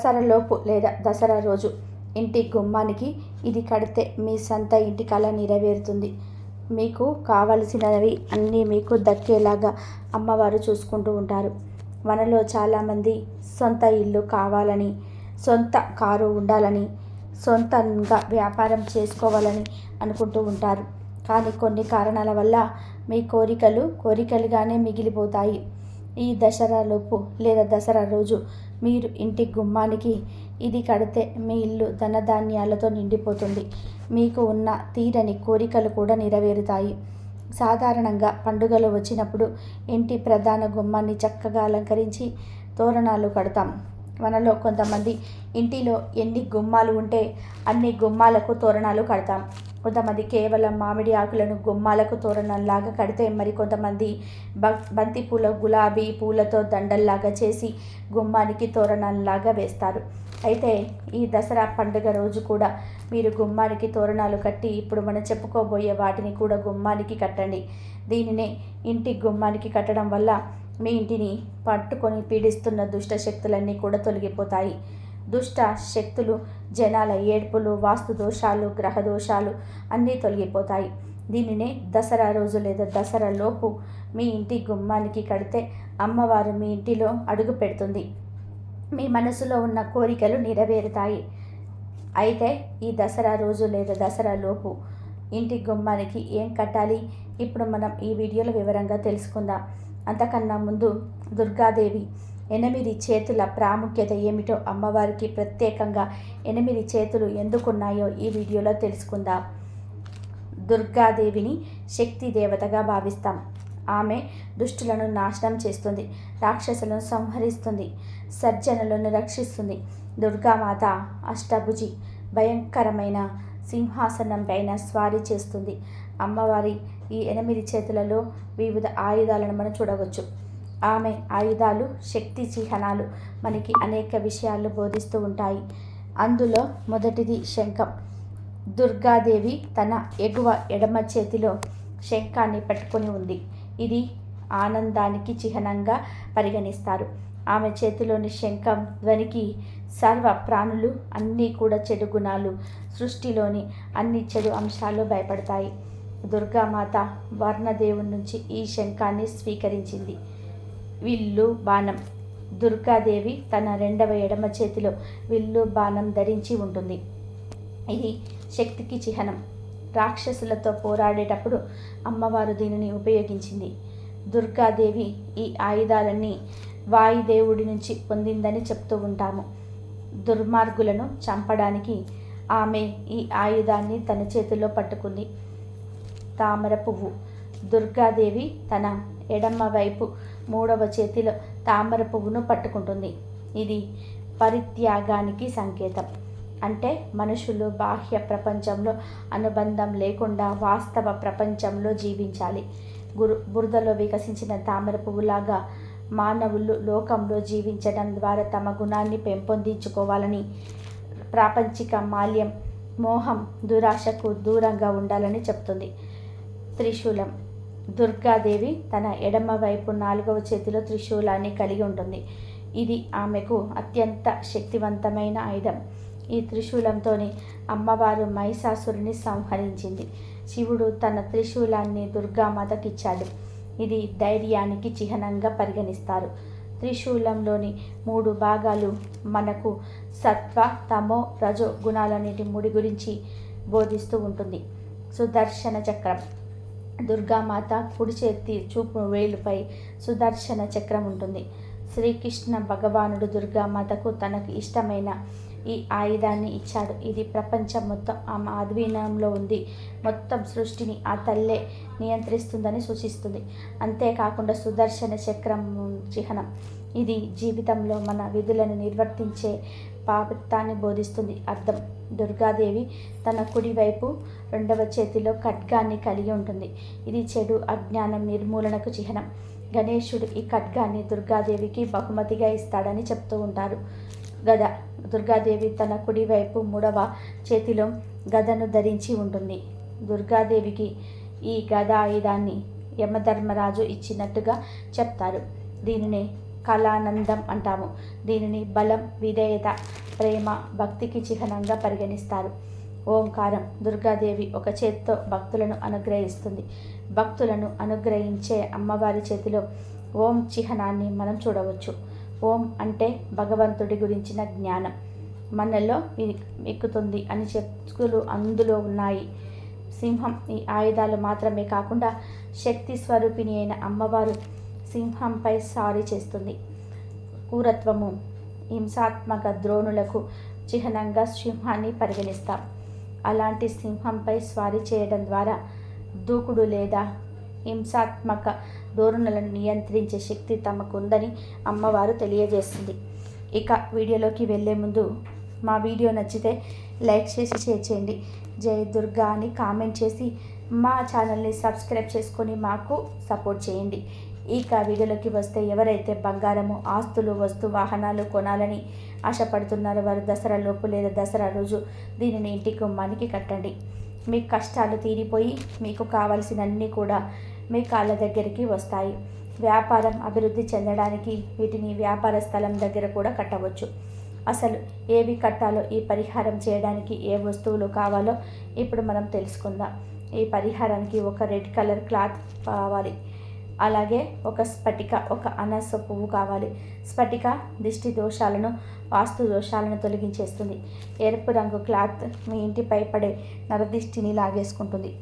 దసరాలోపు లేదా దసరా రోజు ఇంటి గుమ్మానికి ఇది కడితే మీ సొంత ఇంటి కళ నెరవేరుతుంది. మీకు కావలసినవి అన్నీ మీకు దక్కేలాగా అమ్మవారు చూసుకుంటూ ఉంటారు. మనలో చాలామంది సొంత ఇల్లు కావాలని సొంత కారు ఉండాలని సొంతంగా వ్యాపారం చేసుకోవాలని అనుకుంటూ ఉంటారు. కానీ కొన్ని కారణాల వల్ల మీ కోరికలు కోరికలుగానే మిగిలిపోతాయి. ఈ దసరాలోపు లేదా దసరా రోజు మీరు ఇంటి గుమ్మానికి ఇది కడితే మీ ఇల్లు ధనధాన్యాలతో నిండిపోతుంది. మీకు ఉన్న తీరని కోరికలు కూడా నెరవేరుతాయి. సాధారణంగా పండుగలు వచ్చినప్పుడు ఇంటి ప్రధాన గుమ్మాన్ని చక్కగా అలంకరించి తోరణాలు కడతాం. మనలో కొంతమంది ఇంటిలో ఎన్ని గుమ్మాలు ఉంటే అన్ని గుమ్మాలకు తోరణాలు కడతాం. కొంతమంది కేవలం మామిడి ఆకులను గుమ్మాలకు తోరణంలాగా కడితే మరి కొంతమంది బ బంతి పూల గులాబీ పూలతో దండల్లాగా చేసి గుమ్మానికి తోరణాలలాగా వేస్తారు. అయితే ఈ దసరా పండుగ రోజు కూడా మీరు గుమ్మానికి తోరణాలు కట్టి ఇప్పుడు మనం చెప్పుకోబోయే వాటిని కూడా గుమ్మానికి కట్టండి. దీనినే ఇంటి గుమ్మానికి కట్టడం వల్ల మీ ఇంటిని పట్టుకొని పీడిస్తున్న దుష్ట శక్తులన్నీ కూడా తొలగిపోతాయి. దుష్ట శక్తులు జనాల ఏడ్పులు వాస్తు దోషాలు గ్రహ దోషాలు అన్నీ తొలగిపోతాయి. దీనినే దసరా రోజు లేదా దసరా లోపు మీ ఇంటి గుమ్మానికి కడితే అమ్మవారు మీ ఇంటిలో అడుగు పెడుతుంది. మీ మనసులో ఉన్న కోరికలు నెరవేరుతాయి. అయితే ఈ దసరా రోజు లేదా దసరా లోపు ఇంటి గుమ్మానికి ఏం కట్టాలి? ఇప్పుడు మనం ఈ వీడియోలో వివరంగా తెలుసుకుందాం. అంతకన్నా ముందు దుర్గాదేవి ఎనిమిది చేతుల ప్రాముఖ్యత ఏమిటో అమ్మవారికి ప్రత్యేకంగా ఎనిమిది చేతులు ఎందుకున్నాయో ఈ వీడియోలో తెలుసుకుందాం. దుర్గాదేవిని శక్తి దేవతగా భావిస్తాం. ఆమె దుష్టులను నాశనం చేస్తుంది రాక్షసులను సంహరిస్తుంది సర్జనులను రక్షిస్తుంది. దుర్గామాత అష్టభుజి భయంకరమైన సింహాసనం పైన స్వారీ చేస్తుంది. అమ్మవారి ఈ ఎనిమిది చేతులలో వివిధ ఆయుధాలను మనం చూడవచ్చు. ఆమె ఆయుధాలు శక్తి చిహ్నాలు మనకి అనేక విషయాలు బోధిస్తూ ఉంటాయి. అందులో మొదటిది శంఖం. దుర్గాదేవి తన ఎగువ ఎడమ చేతిలో శంఖాన్ని పట్టుకొని ఉంది. ఇది ఆనందానికి చిహ్నంగా పరిగణిస్తారు. ఆమె చేతిలోని శంఖం ధ్వనికి సర్వ ప్రాణులు అన్నీ కూడా చెడు గుణాలు సృష్టిలోని అన్ని చెడు అంశాలు భయపడతాయి. దుర్గామాత వర్ణదేవుని నుంచి ఈ శంఖాన్ని స్వీకరించింది. విల్లు బాణం. దుర్గాదేవి తన రెండవ ఎడమ చేతిలో విల్లు బాణం ధరించి ఉంటుంది. ఇది శక్తికి చిహ్నం. రాక్షసులతో పోరాడేటప్పుడు అమ్మవారు దీనిని ఉపయోగించింది. దుర్గాదేవి ఈ ఆయుధాలన్నీ వాయుదేవుడి నుంచి పొందిందని చెప్తూ ఉంటాము. దుర్మార్గులను చంపడానికి ఆమె ఈ ఆయుధాన్ని తన చేతిలో పట్టుకుంది. తామర పువ్వు. దుర్గాదేవి తన ఎడమ వైపు మూడవ చేతిలో తామర పువ్వును పట్టుకుంటుంది. ఇది పరిత్యాగానికి సంకేతం. అంటే మనుషులు బాహ్య ప్రపంచంలో అనుబంధం లేకుండా వాస్తవ ప్రపంచంలో జీవించాలి. గురు బురదలో వికసించిన తామర పువ్వులాగా మానవులు లోకంలో జీవించడం ద్వారా తమ గుణాన్ని పెంపొందించుకోవాలని ప్రాపంచిక మాల్యం మోహం దురాశకు దూరంగా ఉండాలని చెప్తుంది. త్రిశూలం దుర్గాదేవి తన ఎడమ వైపు నాలుగవ చేతిలో త్రిశూలాన్ని కలిగి ఉంటుంది. ఇది ఆమెకు అత్యంత శక్తివంతమైన ఆయుధం. ఈ త్రిశూలంతోని అమ్మవారు మహిషాసురుని సంహరించింది. శివుడు తన త్రిశూలాన్ని దుర్గామాతకిచ్చాడు. ఇది ధైర్యానికి చిహ్నంగా పరిగణిస్తారు. త్రిశూలంలోని మూడు భాగాలు మనకు సత్వ తమో రజో గుణాలన్నిటి ముడి గురించి బోధిస్తూ ఉంటుంది. సుదర్శన చక్రం. దుర్గామాత కుడి చేతి చూపు వేలుపై సుదర్శన చక్రం ఉంటుంది. శ్రీకృష్ణ భగవానుడు దుర్గామాతకు తనకు ఇష్టమైన ఈ ఆయుధాన్ని ఇచ్చాడు. ఇది ప్రపంచం మొత్తం ఆమె ఆధీనంలో ఉంది. మొత్తం సృష్టిని ఆ తల్లే నియంత్రిస్తుందని సూచిస్తుంది. అంతేకాకుండా సుదర్శన చక్రం చిహ్నం. ఇది జీవితంలో మన విధులను నిర్వర్తించే పాపిత్తాన్ని బోధిస్తుంది. అర్థం? దుర్గాదేవి తన కుడివైపు రెండవ చేతిలో ఖడ్గాన్ని కలిగి ఉంటుంది. ఇది చెడు అజ్ఞానం నిర్మూలనకు చిహ్నం. గణేశుడు ఈ ఖడ్గాన్ని దుర్గాదేవికి బహుమతిగా ఇస్తాడని చెప్తూ ఉంటారు. గద దుర్గాదేవి తన కుడివైపు మూడవ చేతిలో గదను ధరించి ఉంటుంది. దుర్గాదేవికి ఈ గద ఆయుధాన్ని యమధర్మరాజు ఇచ్చినట్టుగా చెప్తారు. దీనిని కళానందం అంటాము. దీనిని బలం విధేయత ప్రేమ భక్తికి చిహ్నంగా పరిగణిస్తారు. ఓంకారం దుర్గాదేవి ఒక చేత్తో భక్తులను అనుగ్రహిస్తుంది. భక్తులను అనుగ్రహించే అమ్మవారి చేతిలో ఓం చిహ్నాన్ని మనం చూడవచ్చు. ఓం అంటే భగవంతుడి గురించిన జ్ఞానం. మనలో ఎక్కుతుంది అని చెప్పులు అందులో ఉన్నాయి. సింహం ఈ ఆయుధాలు మాత్రమే కాకుండా శక్తి స్వరూపిణి అయిన అమ్మవారు సింహంపై సారీ చేస్తుంది. కూరత్వము హింసాత్మక ద్రోణులకు చిహ్నంగా సింహాన్ని పరిగణిస్తాం. అలాంటి సింహంపై స్వారీ చేయడం ద్వారా దూకుడు లేదా హింసాత్మక ధోరణులను నియంత్రించే శక్తి తమకు ఉందని అమ్మవారు తెలియజేస్తుంది ఇక వీడియోలోకి వెళ్ళే ముందు మా వీడియో నచ్చితే లైక్ చేసి షేర్ చేయండి. జయ దుర్గా అని కామెంట్ చేసి మా ఛానల్ని సబ్స్క్రైబ్ చేసుకొని మాకు సపోర్ట్ చేయండి. ఇక వీడియోలోకి వస్తే ఎవరైతే బంగారము ఆస్తులు వస్తు వాహనాలు కొనాలని ఆశపడుతున్నారో వారు దసరా లోపు లేదా దసరా రోజు దీనిని ఇంటి గుమ్మానికి కట్టండి. మీ కష్టాలు తీరిపోయి మీకు కావలసినన్ని కూడా మీ కాళ్ళ దగ్గరికి వస్తాయి. వ్యాపారం అభివృద్ధి చెందడానికి వీటిని వ్యాపార స్థలం దగ్గర కూడా కట్టవచ్చు. అసలు ఏవి కట్టాలో ఈ పరిహారం చేయడానికి ఏ వస్తువులు కావాలో ఇప్పుడు మనం తెలుసుకుందాం. ఈ పరిహారానికి ఒక రెడ్ కలర్ క్లాత్ కావాలి. అలాగే ఒక స్ఫటిక ఒక అనస పువ్వు కావాలి. స్ఫటిక దిష్టి దోషాలను వాస్తు దోషాలను తొలగించేస్తుంది. ఎరుపు రంగు క్లాత్ మీ ఇంటిపై పడే నరదిష్టిని లాగేసుకుంటుంది.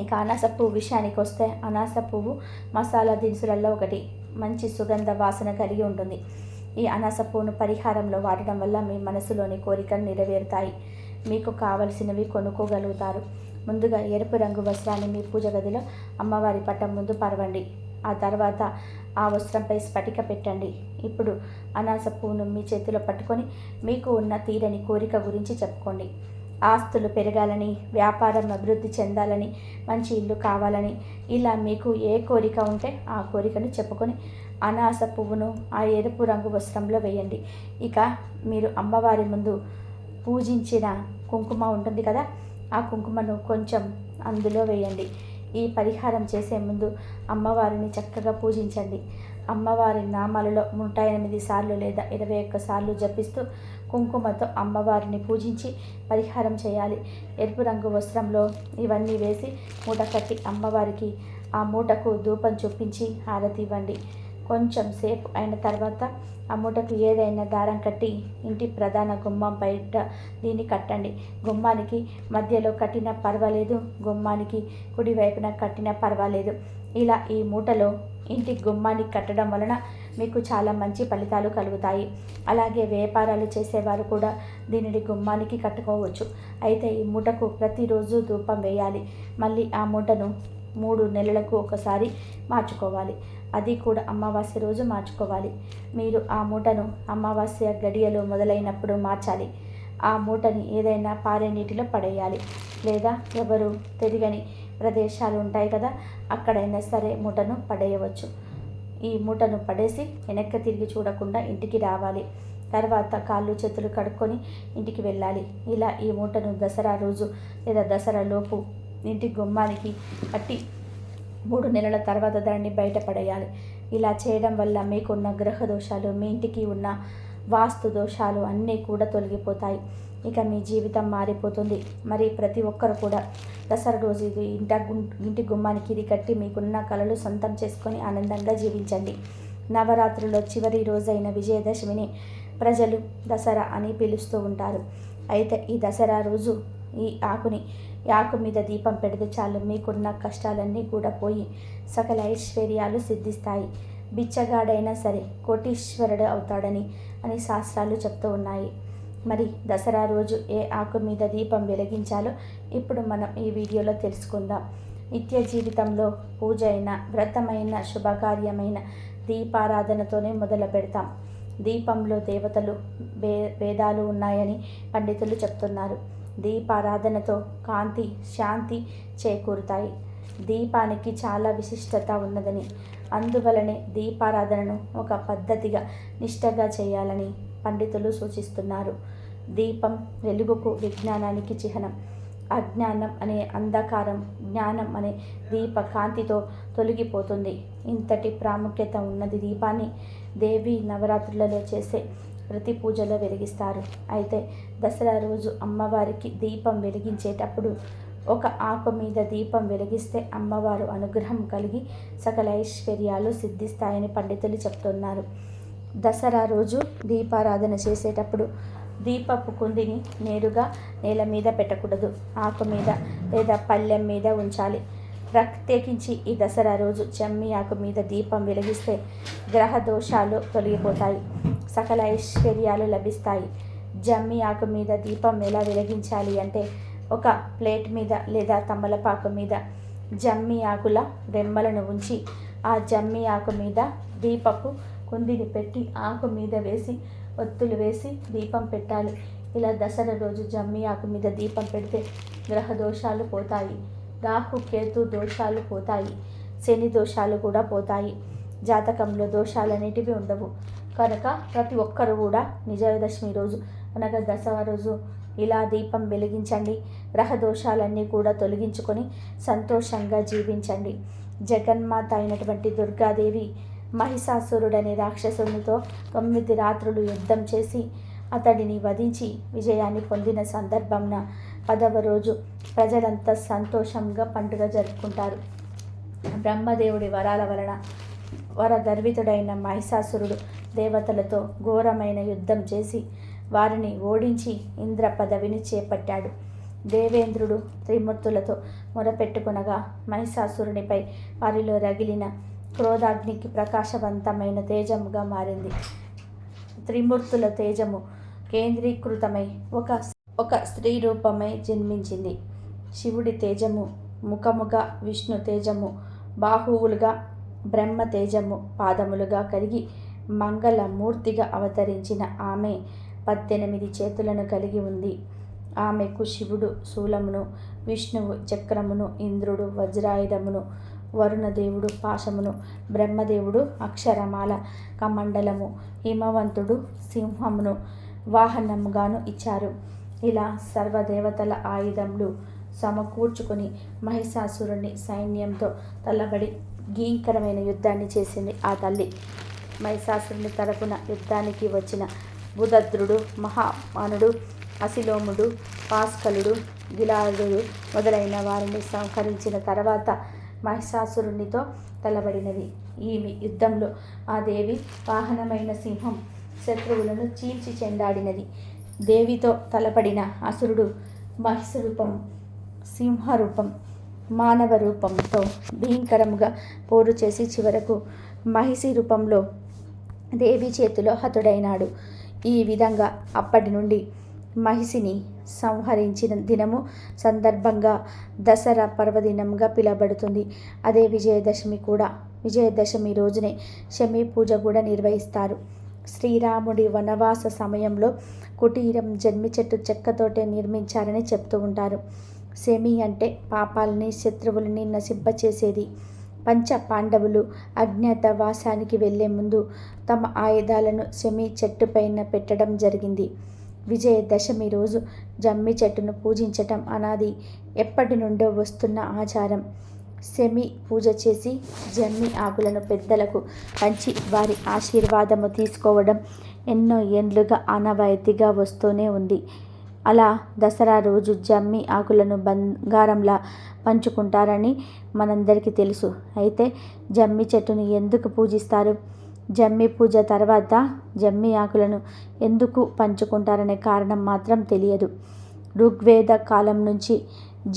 ఇక అనాస పువ్వు విషయానికి వస్తే అనాస పువ్వు మసాలా దినుసులలో ఒకటి. మంచి సుగంధ వాసన కలిగి ఉంటుంది. ఈ అనాస పువ్వును పరిహారంలో వాడడం వల్ల మీ మనసులోని కోరికలు నెరవేరుతాయి. మీకు కావలసినవి కొనుక్కోగలుగుతారు. ముందుగా ఎరుపు రంగు వస్త్రాన్ని మీ పూజ గదిలో అమ్మవారి పట్టం ముందు పరవండి. ఆ తర్వాత ఆ వస్త్రంపై స్ఫటిక పెట్టండి. ఇప్పుడు అనాస పువ్వును మీ చేతిలో పట్టుకొని మీకు ఉన్న తీరని కోరిక గురించి చెప్పుకోండి. ఆస్తులు పెరగాలని వ్యాపారం అభివృద్ధి చెందాలని మంచి ఇల్లు కావాలని ఇలా మీకు ఏ కోరిక ఉంటే ఆ కోరికను చెప్పుకొని అనాస పువ్వును ఆ ఎరుపు రంగు వస్త్రంలో వేయండి. ఇక మీరు అమ్మవారి ముందు పూజించిన కుంకుమ ఉంటుంది కదా ఆ కుంకుమను కొంచెం అందులో వేయండి. ఈ పరిహారం చేసే ముందు అమ్మవారిని చక్కగా పూజించండి. అమ్మవారి నామాలలో నూట ఎనిమిది సార్లు లేదా ఇరవై ఒక్క సార్లు జపిస్తూ కుంకుమతో అమ్మవారిని పూజించి పరిహారం చేయాలి. ఎరుపు రంగు వస్త్రంలో ఇవన్నీ వేసి మూట కట్టి అమ్మవారికి ఆ మూటకు ధూపం చూపించి హారతి ఇవ్వండి. కొంచెం సేపు అయిన తర్వాత ఆ మూటకు ఏదైనా దారం కట్టి ఇంటి ప్రధాన గుమ్మం బయట దీన్ని కట్టండి. గుమ్మానికి మధ్యలో కట్టిన పర్వాలేదు గుమ్మానికి కుడివైపున కట్టిన పర్వాలేదు. ఇలా ఈ మూటలో ఇంటి గుమ్మానికి కట్టడం వలన మీకు చాలా మంచి ఫలితాలు కలుగుతాయి. అలాగే వ్యాపారాలు చేసేవారు కూడా దీనిని గుమ్మానికి కట్టుకోవచ్చు. అయితే ఈ మూటకు ప్రతిరోజు ధూపం వేయాలి. మళ్ళీ ఆ మూటను మూడు నెలలకు ఒకసారి మార్చుకోవాలి. అది కూడా అమావాస్య రోజు మార్చుకోవాలి. మీరు ఆ మూటను అమావాస్య గడియలు మొదలైనప్పుడు మార్చాలి. ఆ మూటని ఏదైనా పారే నీటిలో పడేయాలి. లేదా ఎవరు తిరగని ప్రదేశాలు ఉంటాయి కదా అక్కడైనా సరే మూటను పడేయవచ్చు. ఈ మూటను పడేసి వెనక్కి తిరిగి చూడకుండా ఇంటికి రావాలి. తర్వాత కాళ్ళు చేతులు కడుక్కొని ఇంటికి వెళ్ళాలి. ఇలా ఈ మూటను దసరా రోజు లేదా దసరా లోపు ఇంటి గుమ్మానికి కట్టి మూడు నెలల తర్వాత దాన్ని బయటపడేయాలి. ఇలా చేయడం వల్ల మీకున్న గ్రహ దోషాలు మీ ఇంటికి ఉన్న వాస్తు దోషాలు అన్నీ కూడా తొలగిపోతాయి. ఇక మీ జీవితం మారిపోతుంది. మరి ప్రతి ఒక్కరు కూడా దసరా రోజు ఇది ఇంట ఇంటి గుమ్మానికి ఇది కట్టి మీకున్న కళలు సొంతం చేసుకొని ఆనందంగా జీవించండి. నవరాత్రుల్లో చివరి రోజైన విజయదశమిని ప్రజలు దసరా అని పిలుస్తూ ఉంటారు. అయితే ఈ దసరా రోజు ఈ ఆకుని యాకు మీద దీపం పెడితే చాలు. మీకున్న కష్టాలన్నీ కూడా పోయి సకల ఐశ్వర్యాలు సిద్ధిస్తాయి. బిచ్చగాడైనా సరే కోటీశ్వరుడు అవుతాడని అని శాస్త్రాలు చెప్తూ ఉన్నాయి. మరి దసరా రోజు ఏ ఆకు మీద దీపం వెలిగించాలో ఇప్పుడు మనం ఈ వీడియోలో తెలుసుకుందాం. నిత్య జీవితంలో పూజ అయిన వ్రతమైన శుభకార్యమైన దీపారాధనతోనే మొదలు పెడతాం. దీపంలో దేవతలు వే వేదాలు ఉన్నాయని పండితులు చెప్తున్నారు. దీపారాధనతో కాంతి శాంతి చేకూరుతాయి. దీపానికి చాలా విశిష్టత ఉన్నదని అందువలనే దీపారాధనను ఒక పద్ధతిగా నిష్టగా చేయాలని పండితులు సూచిస్తున్నారు. దీపం వెలుగుకు విజ్ఞానానికి చిహ్నం. అజ్ఞానం అనే అంధకారం జ్ఞానం అనే దీప కాంతితో తొలగిపోతుంది. ఇంతటి ప్రాముఖ్యత ఉన్నది దీపాన్ని దేవి నవరాత్రులలో చేసే ప్రతి పూజలో వెలిగిస్తారు. అయితే దసరా రోజు అమ్మవారికి దీపం వెలిగించేటప్పుడు ఒక ఆకు మీద దీపం వెలిగిస్తే అమ్మవారు అనుగ్రహం కలిగి సకల ఐశ్వర్యాలు సిద్ధిస్తాయని పండితులు చెప్తున్నారు. దసరా రోజు దీపారాధన చేసేటప్పుడు దీపపు కుందిని నేరుగా నేల మీద పెట్టకూడదు. ఆకు మీద లేదా పళ్ళెం మీద ఉంచాలి. ప్రత్యేకించి ఈ దసరా రోజు చెమ్మి ఆకు మీద దీపం వెలిగిస్తే గ్రహ దోషాలు తొలగిపోతాయి. సకల ఐశ్వర్యాలు లభిస్తాయి. జమ్మి ఆకు మీద దీపం ఎలా వెలిగించాలి అంటే ఒక ప్లేట్ మీద లేదా తమలపాకు మీద జమ్మి ఆకుల రెమ్మలను ఉంచి ఆ జమ్మి ఆకు మీద దీపపు కుందిని పెట్టి ఆకు మీద వేసి ఒత్తులు వేసి దీపం పెట్టాలి. ఇలా దసరా రోజు జమ్మి ఆకు మీద దీపం పెడితే గ్రహ దోషాలు పోతాయి. రాహు కేతు దోషాలు పోతాయి. శని దోషాలు కూడా పోతాయి. జాతకంలో దోషాలనేటివి ఉండవు. కనుక ప్రతి ఒక్కరు కూడా విజయదశమి రోజు అనగా దసరా రోజు ఇలా దీపం వెలిగించండి. గ్రహ దోషాలన్నీ కూడా తొలగించుకొని సంతోషంగా జీవించండి. జగన్మాత అయినటువంటి దుర్గాదేవి మహిషాసురుడనే రాక్షసునితో తొమ్మిది రాత్రులు యుద్ధం చేసి అతడిని వధించి విజయాన్ని పొందిన సందర్భంన పదవ రోజు ప్రజలంతా సంతోషంగా పండుగ జరుపుకుంటారు. బ్రహ్మదేవుడి వరాల వలన వరగర్వితుడైన మహిషాసురుడు దేవతలతో ఘోరమైన యుద్ధం చేసి వారిని ఓడించి ఇంద్ర పదవిని చేపట్టాడు. దేవేంద్రుడు త్రిమూర్తులతో మొరపెట్టుకునగా మహిషాసురునిపై వారిలో రగిలిన క్రోధాగ్నికి ప్రకాశవంతమైన తేజముగా మారింది. త్రిమూర్తుల తేజము కేంద్రీకృతమై ఒక ఒక స్త్రీ రూపమై జన్మించింది. శివుడి తేజము ముఖముగా విష్ణు తేజము బాహువులుగా బ్రహ్మ తేజము పాదములుగా కలిగి మంగళమూర్తిగా అవతరించిన ఆమె పద్దెనిమిది చేతులను కలిగి ఉంది. ఆమెకు శివుడు శూలమును విష్ణువు చక్రమును ఇంద్రుడు వజ్రాయుధమును వరుణదేవుడు పాశమును బ్రహ్మదేవుడు అక్షరమాల కమండలము హిమవంతుడు సింహమును వాహనముగాను ఇచ్చారు. ఇలా సర్వదేవతల ఆయుధములు సమకూర్చుకొని మహిషాసురుణ్ణి సైన్యంతో తల్లబడి భీకరమైన యుద్ధాన్ని చేసింది ఆ తల్లి. మహిషాసురుని తరపున యుద్ధానికి వచ్చిన బుధద్రుడు మహామానుడు అసిలోముడు పాస్కలుడు గిలాదుడు మొదలైన వారిని సంహరించిన తర్వాత మహిషాసురునితో తలబడినది ఈమె యుద్ధంలో ఆ దేవి వాహనమైన సింహం శత్రువులను చీల్చి చెండాడినది. దేవితో తలపడిన అసురుడు మహిషరూపం సింహరూపం మానవ రూపంతో భీకరముగా పోరు చేసి చివరకు మహిషి రూపంలో దేవి చేతిలో హతుడైనాడు. ఈ విధంగా అప్పటి నుండి మహిషిని సంహరించిన దినము సందర్భంగా దసరా పర్వదినంగా పిలువబడుతుంది. అదే విజయదశమి కూడా. విజయదశమి రోజునే శమీ పూజ కూడా నిర్వహిస్తారు. శ్రీరాముడి వనవాస సమయంలో కుటీరం జన్మి చెట్టు చెక్కతోటే నిర్మించారని చెప్తూ ఉంటారు. సెమి అంటే పాపాలని శత్రువులని నశింపచేసేది. పంచ పాండవులు అజ్ఞాతవాసానికి వెళ్ళే ముందు తమ ఆయుధాలను సెమి చెట్టుపైన పెట్టడం జరిగింది. విజయదశమి రోజు జమ్మి చెట్టును పూజించటం అనాది ఎప్పటి నుండో వస్తున్న ఆచారం. సెమి పూజ చేసి జమ్మి ఆకులను పెద్దలకు పంచి వారి ఆశీర్వాదము తీసుకోవడం ఎన్నో ఏండ్లుగా ఆనవాయితీగా వస్తూనే ఉంది. అలా దసరా రోజు జమ్మి ఆకులను బంగారంలా పంచుకుంటారని మనందరికీ తెలుసు. అయితే జమ్మి చెట్టును ఎందుకు పూజిస్తారు? జమ్మి పూజ తర్వాత జమ్మి ఆకులను ఎందుకు పంచుకుంటారనే కారణం మాత్రం తెలియదు. ఋగ్వేద కాలం నుంచి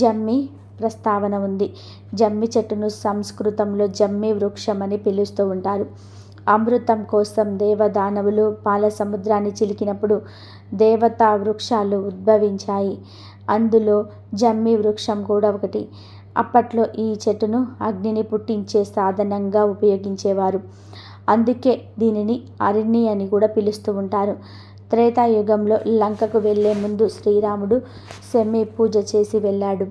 జమ్మి ప్రస్తావన ఉంది. జమ్మి చెట్టును సంస్కృతంలో జమ్మి వృక్షం అని పిలుస్తూ ఉంటారు. అమృతం కోసం దేవదానవులు పాల సముద్రాన్ని చిలికినప్పుడు దేవతా వృక్షాలు ఉద్భవించాయి. అందులో జమ్మి వృక్షం కూడా ఒకటి. అప్పట్లో ఈ చెట్టును అగ్నిని పుట్టించే సాధనంగా ఉపయోగించేవారు. అందుకే దీనిని అరణి అని కూడా పిలుస్తూ ఉంటారు. త్రేతాయుగంలో లంకకు వెళ్ళే ముందు శ్రీరాముడు సెమ్మి పూజ చేసి వెళ్ళాడు.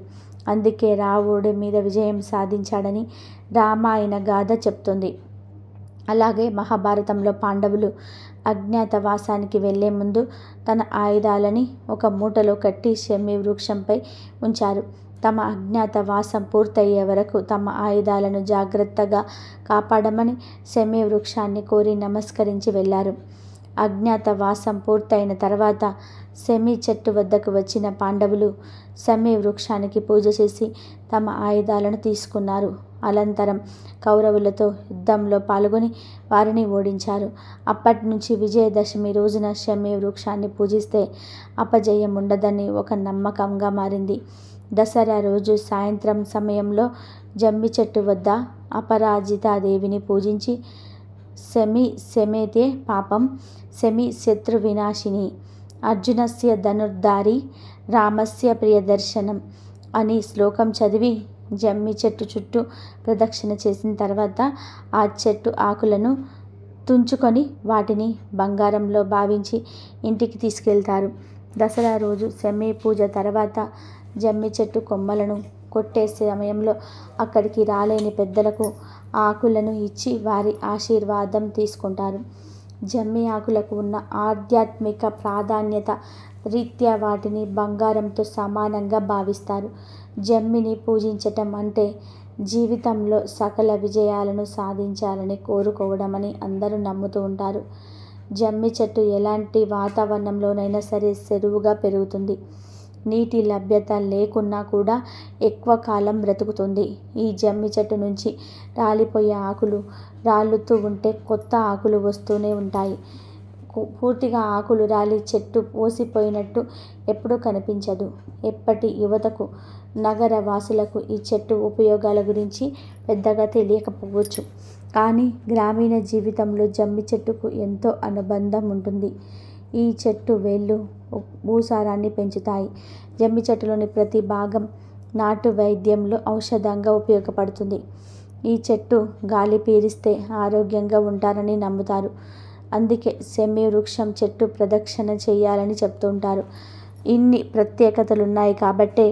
అందుకే రావుడి మీద విజయం సాధించాడని రామాయణ గాథ చెప్తుంది. అలాగే మహాభారతంలో పాండవులు అజ్ఞాతవాసానికి వెళ్ళే ముందు తన ఆయుధాలని ఒక మూటలో కట్టి శమి వృక్షంపై ఉంచారు. తమ అజ్ఞాతవాసం పూర్తయ్యే వరకు తమ ఆయుధాలను జాగ్రత్తగా కాపాడమని శమీ వృక్షాన్ని కోరి నమస్కరించి వెళ్ళారు. అజ్ఞాతవాసం పూర్తయిన తర్వాత సెమీ చెట్టు వద్దకు వచ్చిన పాండవులు సెమీ వృక్షానికి పూజ చేసి తమ ఆయుధాలను తీసుకున్నారు. అనంతరం కౌరవులతో యుద్ధంలో పాల్గొని వారిని ఓడించారు. అప్పటి నుంచి విజయదశమి రోజున శమీ వృక్షాన్ని పూజిస్తే అపజయం ఉండదని ఒక నమ్మకంగా మారింది. దసరా రోజు సాయంత్రం సమయంలో జమ్మి చెట్టు వద్ద అపరాజితాదేవిని పూజించి శమి శమేతే పాపం శమి శత్రు వినాశిని. అర్జునస్య ధనుర్ధారి రామస్య ప్రియదర్శనం అని శ్లోకం చదివి జమ్మి చెట్టు చుట్టూ ప్రదక్షిణ చేసిన తర్వాత ఆ చెట్టు ఆకులను తుంచుకొని వాటిని బంగారంలో భావించి ఇంటికి తీసుకెళ్తారు. దసరా రోజు సెమ్మి పూజ తర్వాత జమ్మి చెట్టు కొమ్మలను కొట్టే సమయంలో అక్కడికి రాలేని పెద్దలకు ఆకులను ఇచ్చి వారి ఆశీర్వాదం తీసుకుంటారు. జమ్మి ఆకులకు ఉన్న ఆధ్యాత్మిక ప్రాధాన్యత రీత్యా వాటిని బంగారంతో సమానంగా భావిస్తారు. జమ్మిని పూజించటం అంటే జీవితంలో సకల విజయాలను సాధించాలని కోరుకోవడమని అందరూ నమ్ముతూ ఉంటారు. జమ్మి చెట్టు ఎలాంటి వాతావరణంలోనైనా సరే సెరువుగా పెరుగుతుంది. నీటి లభ్యత లేకున్నా కూడా ఎక్కువ కాలం బ్రతుకుతుంది. ఈ జమ్మి చెట్టు నుంచి రాలిపోయే ఆకులు రాలుతూ ఉంటే కొత్త ఆకులు వస్తూనే ఉంటాయి. పూర్తిగా ఆకులు రాలి చెట్టు పోసిపోయినట్టు ఎప్పుడూ కనిపించదు. ఎప్పటి యువతకు నగర వాసులకు ఈ చెట్టు ఉపయోగాల గురించి పెద్దగా తెలియకపోవచ్చు. కానీ గ్రామీణ జీవితంలో జమ్మి చెట్టుకు ఎంతో అనుబంధం ఉంటుంది. ఈ చెట్టు వేళ్ళు భూసారాన్ని పెంచుతాయి. జమ్మి చెట్టులోని ప్రతి భాగం నాటు వైద్యంలో ఔషధంగా ఉపయోగపడుతుంది. ఈ చెట్టు గాలి పీరిస్తే ఆరోగ్యంగా ఉంటారని నమ్ముతారు. అందుకే సెమ్మి వృక్షం చెట్టు ప్రదక్షిణ చేయాలని చెప్తుంటారు ఇన్ని ప్రత్యేకతలు ఉన్నాయి కాబట్టే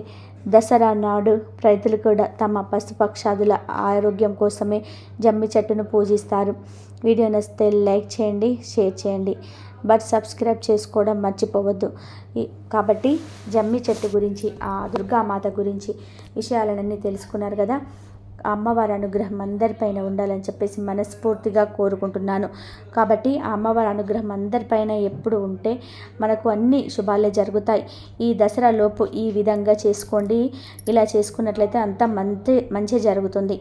దసరా నాడు రైతులు కూడా తమ పశుపక్షాదుల ఆరోగ్యం కోసమే జమ్మి చెట్టును పూజిస్తారు. వీడియో నచ్చితే లైక్ చేయండి షేర్ చేయండి. బట్ సబ్స్క్రైబ్ చేసుకోవడం మర్చిపోవద్దు. కాబట్టి జమ్మి చెట్టు గురించి ఆ దుర్గామాత గురించి విషయాలన్నీ తెలుసుకున్నారు కదా. అమ్మవారి అనుగ్రహం అందరిపైన ఉండాలని చెప్పేసి మనస్ఫూర్తిగా కోరుకుంటున్నాను. కాబట్టి ఆ అమ్మవారి అనుగ్రహం అందరిపైన ఎప్పుడు ఉంటే మనకు అన్ని శుభాలే జరుగుతాయి. ఈ దసరా లోపు ఈ విధంగా చేసుకోండి. ఇలా చేసుకున్నట్లయితే అంత మంచి మంచి జరుగుతుంది.